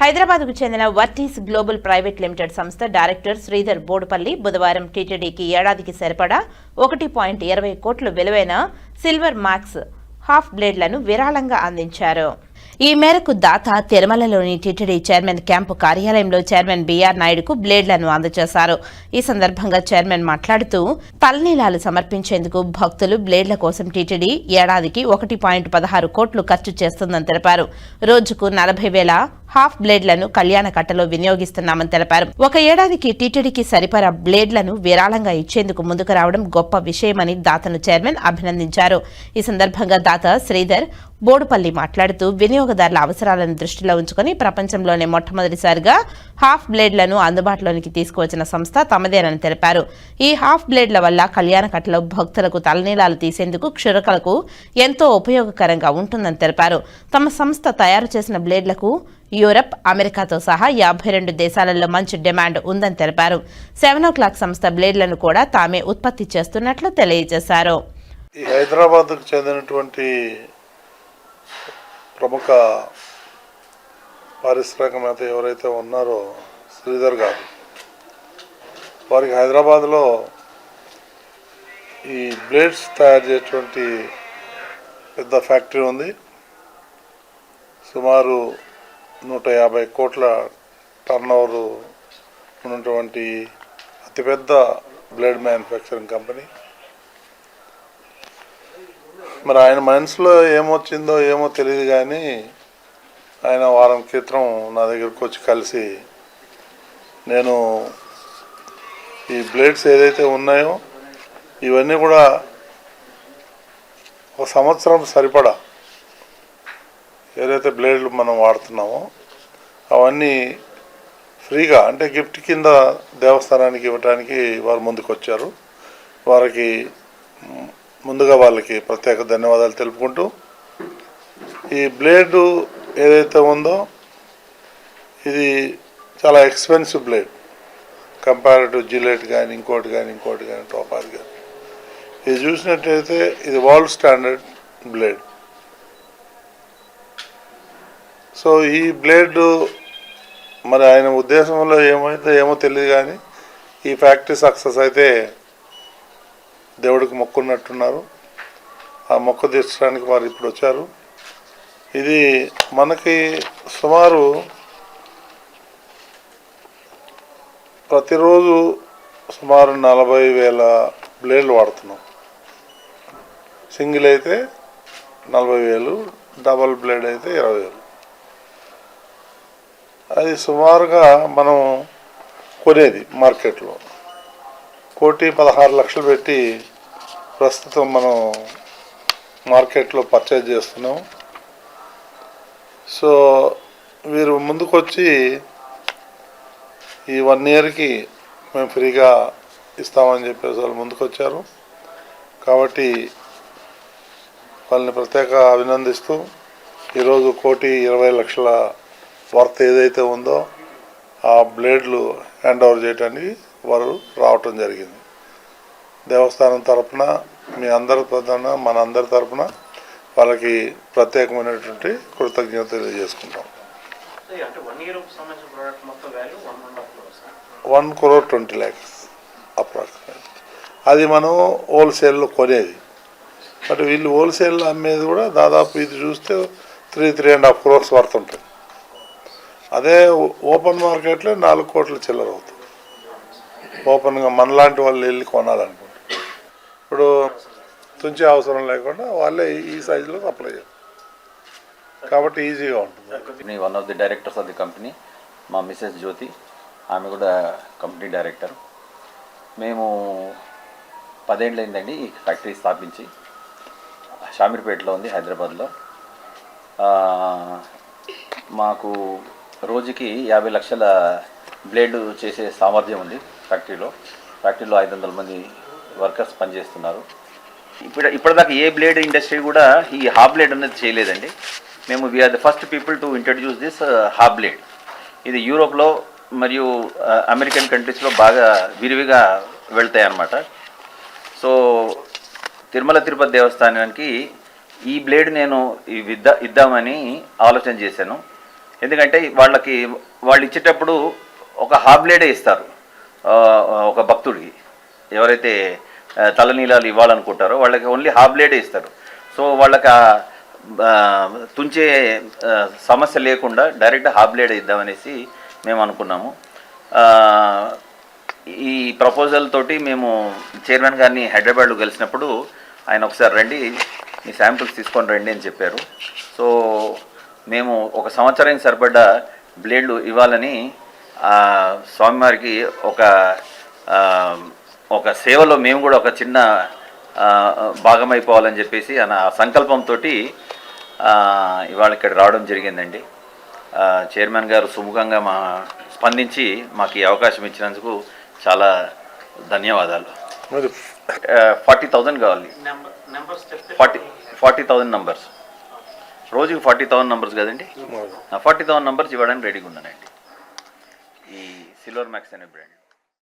హైదరాబాద్కు చెందిన Vertis global private limited సంస్థ డైరెక్టర్ శ్రీధర్ బోడుపల్లి బుధవారం టీటీడీకి ఏడాదికి సరిపడా ఒకటి పాయింట్ ఇరవై కోట్ల విలువైన సిల్వర్ మాక్స్ హాఫ్ బ్లేడ్లను విరాళంగా అందించారు. ఈ మేరకు దాత తిరుమలలోని టీటీడీ చైర్మన్ క్యాంపు కార్యాలయంలో చైర్మన్ బీఆర్ నాయుడుకు బ్లేడ్లను అందజేశారు. ఈ సందర్భంగా చైర్మన్ మాట్లాడుతూ తలనీలాలు సమర్పించేందుకు భక్తులు బ్లేడ్ల కోసం టీటీడీ ఏడాదికి ఒకటి పాయింట్ పదహారు కోట్లు ఖర్చు చేస్తుందని తెలిపారు. రోజుకు నలభై వేల హాఫ్ బ్లేడ్లను కళ్యాణ కట్టలో వినియోగిస్తున్నామని తెలిపారు. ఒక ఏడాదికి టీటీడీకి సరిపడా బ్లేడ్లను విరాళంగా ఇచ్చేందుకు ముందుకు రావడం గొప్ప విషయమని దాతను చైర్మన్ అభినందించారు. ఈ సందర్భంగా దాత శ్రీధర్ బోడుపల్లి మాట్లాడుతూ వినియోగదారుల అవసరాలను దృష్టిలో ఉంచుకొని ప్రపంచంలోనే మొట్టమొదటిసారిగా హాఫ్ బ్లేడ్లను అందుబాటులోనికి తీసుకువచ్చిన సంస్థ తమదేనని తెలిపారు. ఈ హాఫ్ బ్లేడ్ల వల్ల కళ్యాణ కట్టలో భక్తులకు తలనీలాలు తీసేందుకు క్షురకలకు ఎంతో ఉపయోగకరంగా ఉంటుందని తెలిపారు. తమ సంస్థ తయారు చేసిన బ్లేడ్లకు యూరప్ అమెరికాతో సహా యాభై రెండు దేశాలలో మంచి డిమాండ్ ఉందని తెలిపారు. సెవెన్ ఓ క్లాక్ సంస్థ బ్లేడ్లను కూడా తామే ఉత్పత్తి చేస్తున్నట్లు తెలియజేశారు. ఈ హైదరాబాద్కు చెందినటువంటి ప్రముఖ పారిశ్రామికవేత్త ఎవరైతే ఉన్నారో శ్రీధర్ గారు వారికి హైదరాబాద్లో ఈ బ్లేడ్స్ తయారు చేసేటువంటి పెద్ద ఫ్యాక్టరీ ఉంది. సుమారు నూట యాభై కోట్ల టర్న్ ఉన్నటువంటి అతిపెద్ద బ్లేడ్ మ్యానుఫ్యాక్చరింగ్ కంపెనీ. మరి ఆయన మనసులో ఏమొచ్చిందో ఏమో తెలియదు కానీ ఆయన వారం క్రితం నా దగ్గరకు వచ్చి కలిసి నేను ఈ బ్లేడ్స్ ఏదైతే ఉన్నాయో ఇవన్నీ కూడా ఒక సంవత్సరం సరిపడా ఏదైతే బ్లేడ్లు మనం వాడుతున్నామో అవన్నీ ఫ్రీగా అంటే గిఫ్ట్ కింద దేవస్థానానికి ఇవ్వడానికి వారు ముందుకు వచ్చారు వారికి ముందుగా వాళ్ళకి ప్రత్యేక ధన్యవాదాలు తెలుపుకుంటూ ఈ బ్లేడు ఏదైతే ఉందో ఇది చాలా expensive blade. Compare to Gillette కానీ ఇంకోటి కానీ ఇంకోటి కానీ టోపాది కానీ ఇది చూసినట్టయితే ఇది వరల్డ్ స్టాండర్డ్ బ్లేడ్. సో ఈ బ్లేడ్ మరి ఆయన ఉద్దేశంలో ఏమైతే ఏమో తెలియదు కానీ ఈ ఫ్యాక్టరీ సక్సెస్ అయితే దేవుడికి మొక్కున్నట్టున్నారు. ఆ మొక్క తీర్చడానికి వారు ఇప్పుడు వచ్చారు. ఇది మనకి సుమారు ప్రతిరోజు సుమారు నలభై వేల బ్లేడ్లు వాడుతున్నాం. సింగిల్ అయితే నలభై వేలు డబల్ బ్లేడ్ అయితే ఇరవై వేలు. అది సుమారుగా మనం కొనేది మార్కెట్లో. కోటి పదహారు లక్షలు పెట్టి ప్రస్తుతం మనం మార్కెట్లో పర్చేజ్ చేస్తున్నాం. సో వీరు ముందుకొచ్చి ఈ వన్ ఇయర్కి మేము ఫ్రీగా ఇస్తామని చెప్పేసి వాళ్ళు ముందుకొచ్చారు. కాబట్టి వాళ్ళని ప్రత్యేక అభినందిస్తూ ఈరోజు కోటి ఇరవై లక్షల వర్త్ ఏదైతే ఉందో ఆ బ్లేడ్లు హ్యాండ్ ఓవర్ చేయడానికి వారు రావటం జరిగింది. దేవస్థానం తరపున మీ అందరి తరపున మన అందరి తరపున వాళ్ళకి ప్రత్యేకమైనటువంటి కృతజ్ఞత తెలియజేసుకుంటాం. One crore twenty lakhs approximate అది మనం హోల్సేల్లో కొనేది. బట్ వీళ్ళు హోల్సేల్లో అమ్మేది కూడా దాదాపు ఇది చూస్తే three three and half crores worth ఉంటుంది. అదే ఓపెన్ మార్కెట్లో నాలుగు కోట్ల చిల్లర అవుతుంది. ఓపెన్గా మనలాంటి వాళ్ళు వెళ్ళి కొనాలనుకుంటే. ఇప్పుడు తుంచే అవసరం లేకుండా వాళ్ళే ఈ సైజులో సప్లై చేస్తారు కాబట్టి ఈజీగా ఉంటుంది. One of the directors of the company మా మిసెస్ జ్యోతి ఆమె కూడా కంపెనీ డైరెక్టర్ మేము పదేళ్ళు అయిందండి ఈ ఫ్యాక్టరీ స్థాపించి. షామీర్పేటలో ఉంది హైదరాబాద్లో. మాకు రోజుకి యాభై లక్షల బ్లేడ్ చేసే సామర్థ్యం ఉంది ఫ్యాక్టరీలో. ఫ్యాక్టరీలో ఐదు వందల మంది వర్కర్స్ పనిచేస్తున్నారు. ఇప్పుడు ఇప్పటిదాకా ఏ బ్లేడ్ ఇండస్ట్రీ కూడా ఈ హాఫ్ బ్లేడ్ అనేది చేయలేదండి. మేము we are the first people to introduce this half blade. ఇది యూరోప్లో మరియు uh, అమెరికన్ కంట్రీస్లో బాగా విరివిగా వెళ్తాయి అన్నమాట సో తిరుమల తిరుపతి దేవస్థానానికి ఈ బ్లేడ్ నేను ఇద్దా ఇద్దామని ఆలోచన చేశాను. ఎందుకంటే వాళ్ళకి వాళ్ళు ఇచ్చేటప్పుడు ఒక హాబ్లేడే ఇస్తారు. ఒక భక్తుడికి ఎవరైతే తలనీలాలు ఇవ్వాలనుకుంటారో వాళ్ళకి ఓన్లీ హాబ్లేడే ఇస్తారు. సో వాళ్ళకి ఆ, తుంచే సమస్య లేకుండా డైరెక్ట్ హాబ్లేడ్ ఇద్దామనేసి మేము అనుకున్నాము. ఈ ప్రపోజల్ తోటి మేము చైర్మన్ గారిని హైదరాబాద్లో కలిసినప్పుడు ఆయన ఒకసారి రండి మీ శాంపిల్స్ తీసుకొని రండి అని చెప్పారు. సో మేము ఒక సంవత్సరానికి సరిపడ్డ బ్లేడ్లు ఇవ్వాలని ఆ, స్వామివారికి ఒక ఆ, ఒక సేవలో మేము కూడా ఒక చిన్న ఆ, భాగమైపోవాలని చెప్పేసి ఆయన ఆ సంకల్పంతో ఇవాళ ఇక్కడ రావడం జరిగిందండి. ఆ, చైర్మన్ గారు సుముఖంగా మా స్పందించి మాకు ఈ అవకాశం ఇచ్చినందుకు చాలా ధన్యవాదాలు. ఫార్టీ థౌజండ్ కావాలి. నెంబర్ నెంబర్స్ చెప్తే ఫార్టీ ఫార్టీ థౌజండ్ నంబర్స్. రోజుకి ఫార్టీ థౌజండ్ నంబర్స్ కదండి? ఫార్టీ థౌజండ్ నంబర్స్ ఇవ్వడానికి రెడీగా ఉన్నానండి. ఈ సిల్వర్ మ్యాక్స్ అనే బ్రాండ్